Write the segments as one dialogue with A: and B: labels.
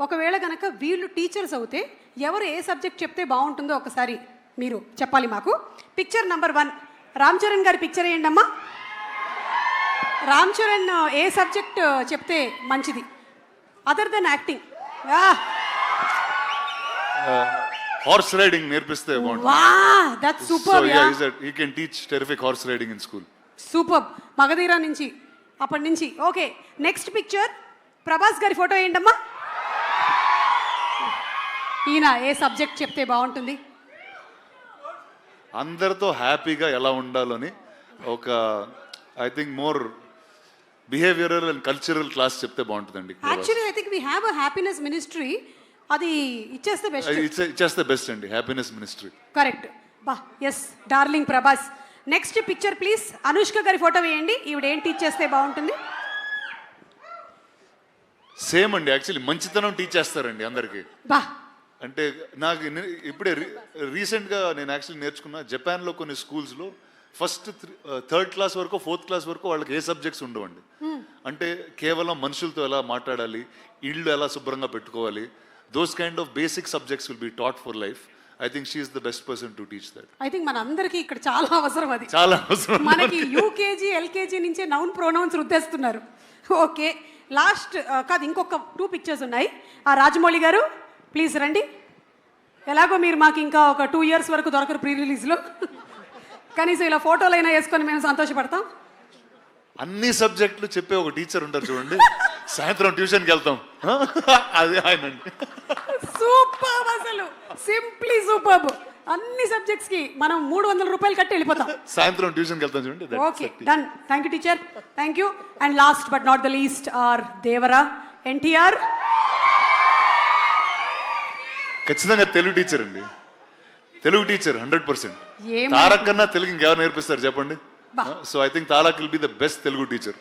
A: ఒకవేళ కనుక వీళ్ళు టీచర్స్ అవుతే ఎవరు ఏ సబ్జెక్ట్ చెప్తే బాగుంటుందో ఒకసారి మీరు చెప్పాలి మాకు. Picture number one Ram Charan గారి పిక్చర్ ఏంటమ్మా రామ్ చరణ్ ఏ సబ్జెక్ట్ చెప్తే మంచిది? Other than acting
B: horse riding నేర్పిస్తే
A: that super
B: yeah can teach terrific horse riding in school
A: super Magadheera నుంచి అప్పటి నుంచి. ఓకే నెక్స్ట్ పిక్చర్ ప్రభాస్ గారి ఫోటో ఏంటమ్మా ఈయన ఏ సబ్జెక్ట్ చెప్తే బాగుంటుంది?
B: అందరితో హ్యాపీగా ఎలా ఉండాలని ఒక I think more behavioural and cultural class చెప్తే బాగుంటుందండి.
A: Actually I think we have a happiness ministry అది ఇచ్చేస్తే బెస్ట్
B: ఇచ్చేస్తే బెస్ట్ అండి హ్యాపీనెస్ మినిస్ట్రీ
A: కరెక్ట్ బా yes darling Prabhas next picture please Anushka గారి ఫోటో వేయండి. ఈవిడ ఏంటి ఇచ్చేస్తే బాగుంటుంది?
B: సేమ్ అండి యాక్చువల్లీ మంచితనం టీచ్ చేస్తారండి అందరికీ.
A: బా
B: అంటే నాకు ఇప్పుడే రీసెంట్గా నేను యాక్చువల్లీ నేర్చుకున్న జపాన్లో కొన్ని స్కూల్స్లో ఫస్ట్ థర్డ్ క్లాస్ వరకు ఫోర్త్ క్లాస్ వరకు వాళ్ళకి ఏ సబ్జెక్ట్స్ ఉండవండి. అంటే కేవలం మనుషులతో ఎలా మాట్లాడాలి ఇళ్ళు ఎలా శుభ్రంగా పెట్టుకోవాలి those kind of basic subjects will be taught for life I think she's the best person to teach that
A: I think మన అందరికీ ఇక్కడ చాలా అవసరం అది.
B: చాలా అవసరం
A: మనకి యూకేజీ ఎల్కేజీ నుంచే నౌన్ ప్రొనౌన్స్ రుద్దేస్తున్నారు. ఓకే లాస్ట్ కాదు ఇంకొక టూ పిక్చర్స్ ఉన్నాయి. ఆ రాజమౌళి గారు ప్లీజ్ రండి. ఎలాగో మీరు మాకు ఇంకా ఒక టూ ఇయర్స్ వరకు దొరకరు ప్రీ రిలీజ్లో కనీసం ఇలా ఫోటోలైనా వేసుకొని మేము సంతోషపడతాం.
B: అన్ని సబ్జెక్టులు చెప్పే ఒక టీచర్ ఉంటారు చూడండి. సాయంత్రం ట్యూషన్కి వెళ్తాం. అదే ఆయన
A: సూపర్ అసలు. Simply super. అన్ని సబ్జెక్ట్స్కి మనం మూడు వందల రూపాయలు కట్టి వెళ్ళిపోతాం.
B: సాయంత్రం ట్యూషన్కి వెళ్తాం చూడండి.
A: Okay. Done thank you teacher thank you and last but not the least are Devara NTR
B: ఖచ్చితంగా తెలుగు టీచర్ అండి. Telugu teacher hundred percent Tarak కన్నా తెలుగు ఇంకెవరు నేర్పిస్తారు చెప్పండి. So I think Tarak will be the best Telugu teacher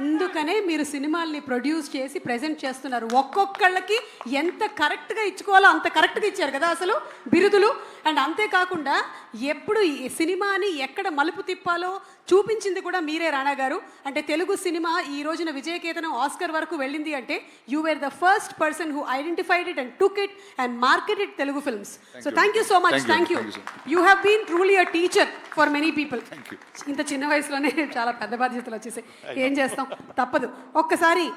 A: ఇందుకనే మీరు సినిమాల్ని ప్రొడ్యూస్ చేసి present చేస్తున్నారు. ఒక్కొక్కళ్ళకి ఎంత కరెక్ట్గా ఇచ్చుకోవాలో అంత కరెక్ట్గా ఇచ్చారు కదా అసలు బిరుదులు. అండ్ అంతేకాకుండా ఎప్పుడు ఈ సినిమాని ఎక్కడ మలుపు తిప్పాలో చూపించింది కూడా మీరే రాణా గారు. అంటే తెలుగు సినిమా ఈ రోజున విజయకేతనం ఆస్కర్ వరకు వెళ్ళింది అంటే you were the first person who identified it and took it and marketed Telugu films so thank you so much. Thank you. You have been truly a teacher for many people. ఇంత చిన్న వయసులోనే చాలా పెద్ద బాధ్యతలు వచ్చేసాయి. ఏం చేస్తాం? తప్పదు. ఒక్కసారి